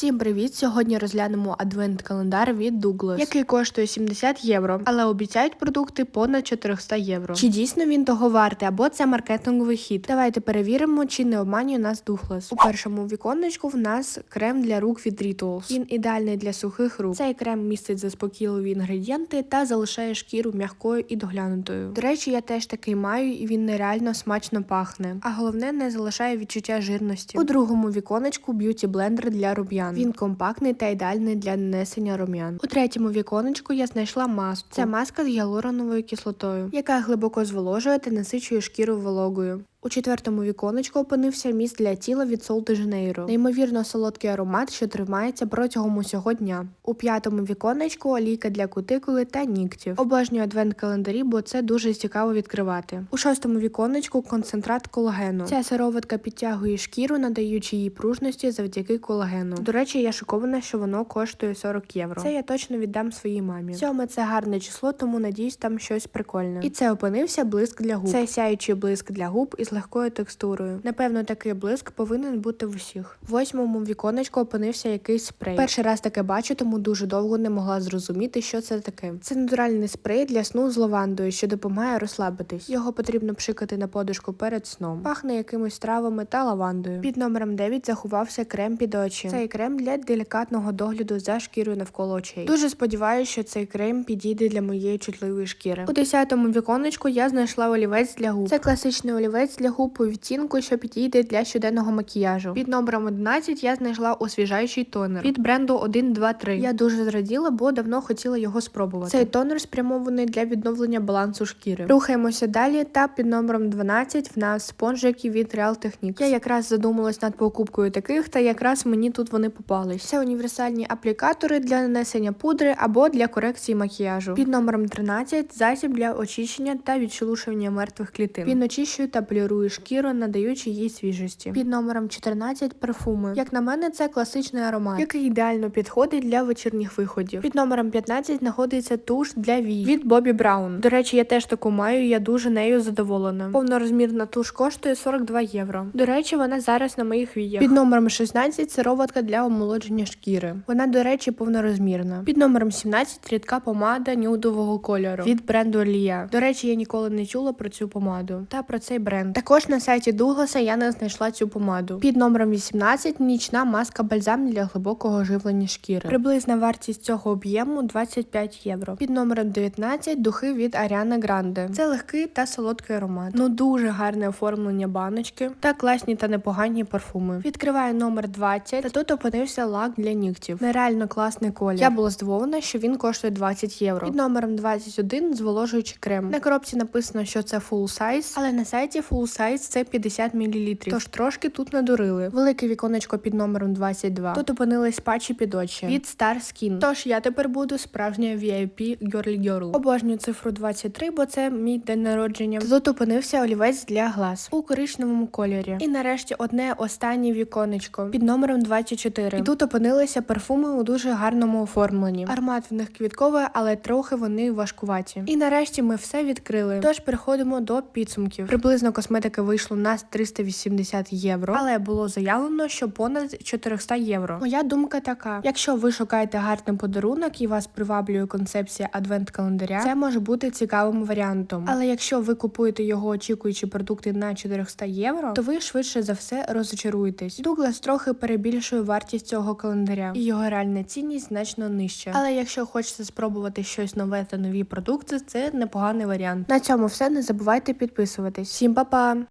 Всім привіт! Сьогодні розглянемо адвент-календар від Douglas, який коштує 70 євро, але обіцяють продукти понад 400 євро. Чи дійсно він того вартий, або це маркетинговий хід? Давайте перевіримо, чи не обманює нас Douglas. У першому віконечку в нас крем для рук від Rituals. Він ідеальний для сухих рук. Цей крем містить заспокійливі інгредієнти та залишає шкіру м'якою і доглянутою. До речі, я теж такий маю, і він нереально смачно пахне. А головне, не залишає відчуття жирності. У другому віконечку б'юті блендер для рум'ян. Він компактний та ідеальний для нанесення рум'ян. У третьому віконечку я знайшла маску. Це маска з гіалуроновою кислотою, яка глибоко зволожує та насичує шкіру вологою. У четвертому віконечку опинився міст для тіла від de Janeiro. Неймовірно солодкий аромат, що тримається протягом усього дня. У п'ятому віконечку олійка для кутикули та нігтів. Обожнюю адвент календарі, бо це дуже цікаво відкривати. У шостому віконечку концентрат колагену. Ця сироватка підтягує шкіру, надаючи їй пружності завдяки колагену. До речі, я шокована, що воно коштує 40 євро. Це я точно віддам своїй мамі. Сьоме це гарне число, тому надіюсь, там щось прикольне. І це опинився блиск для губ. Це сяючий блиск для губ із легкою текстурою. Напевно, такий блиск повинен бути в усіх. В восьмому віконечку опинився якийсь спрей. Перший раз таке бачу, тому дуже довго не могла зрозуміти, що це таке. Це натуральний спрей для сну з лавандою, що допомагає розслабитись. Його потрібно пшикати на подушку перед сном. Пахне якимось травами та лавандою. Під номером 9 заховався крем під очі. Цей крем для делікатного догляду за шкірою навколо очей. Дуже сподіваюся, що цей крем підійде для моєї чутливої шкіри. У десятому віконечку я знайшла олівець для губ. Це класичний олівець для губ у відтінку, що підійде для щоденного макіяжу. Під номером 11 я знайшла освіжаючий тонер від бренду 123. Я дуже зраділа, бо давно хотіла його спробувати. Цей тонер спрямований для відновлення балансу шкіри. Рухаємося далі. Та під номером 12 в нас спонжики від Real Techniques. Я якраз задумалась над покупкою таких, та якраз мені тут вони попались. Це універсальні аплікатори для нанесення пудри або для корекції макіяжу. Під номером 13 засіб для очищення та відшелушування мертвих клітин. Він очищує та полірує шкіру, надаючи їй свіжості. Під номером 14 парфуми. Як на мене, це класичний аромат, який ідеально підходить для вечірніх виходів. Під номером 15 знаходиться туш для вій від Бобі Браун. До речі, я теж таку маю, я дуже нею задоволена. Повнорозмірна туш коштує 42 євро. До речі, вона зараз на моїх віях. Під номером 16 сироватка для омолодження шкіри. Вона, до речі, повнорозмірна. Під номером 17 рідка помада нюдового кольору від бренду Лія. До речі, я ніколи не чула про цю помаду та про цей бренд. Також на сайті Дугласа я не знайшла цю помаду. Під номером 18 нічна маска бальзам для глибокого живлення шкіри. Приблизна вартість цього об'єму 25 євро. Під номером 19 духи від Ariana Grande. Це легкий та солодкий аромат. Ну дуже гарне оформлення баночки та класні та непогані парфуми. Відкриваю номер 20, та тут опинився лак для нігтів. Нереально класний колір. Я була здивована, що він коштує 20 євро. Під номером 21 зволожуючий крем. На коробці написано, що це full size, але на сайті full size це 50 мл. Тож трошки тут надурили. Велике віконечко під номером 22. Тут опинились патчі під очі від Star Skin. Тож я тепер буду справжня VIP Girly Girl. Обожнюю цифру 23, бо це мій день народження. Тут опинився олівець для глаз у коричневому кольорі. І нарешті одне останнє віконечко під номером 24. І тут опинилися парфуми у дуже гарному оформленні. Аромат в них квітковий, але трохи вони важкуваті. І нарешті ми все відкрили. Тож переходимо до підсумків. Приблизно косметика вийшло на 380 євро, але було заявлено, що понад 400 євро. Моя думка така: якщо ви шукаєте гарний подарунок і вас приваблює концепція адвент-календаря, це може бути цікавим варіантом. Але якщо ви купуєте його очікуючи продукти на 400 євро, то ви швидше за все розочаруєтесь. Дуглас трохи перебільшує вартість цього календаря, і його реальна цінність значно нижча. Але якщо хочете спробувати щось нове та нові продукти, це непоганий варіант. На цьому все не забувайте підписуватись. Всім па-па!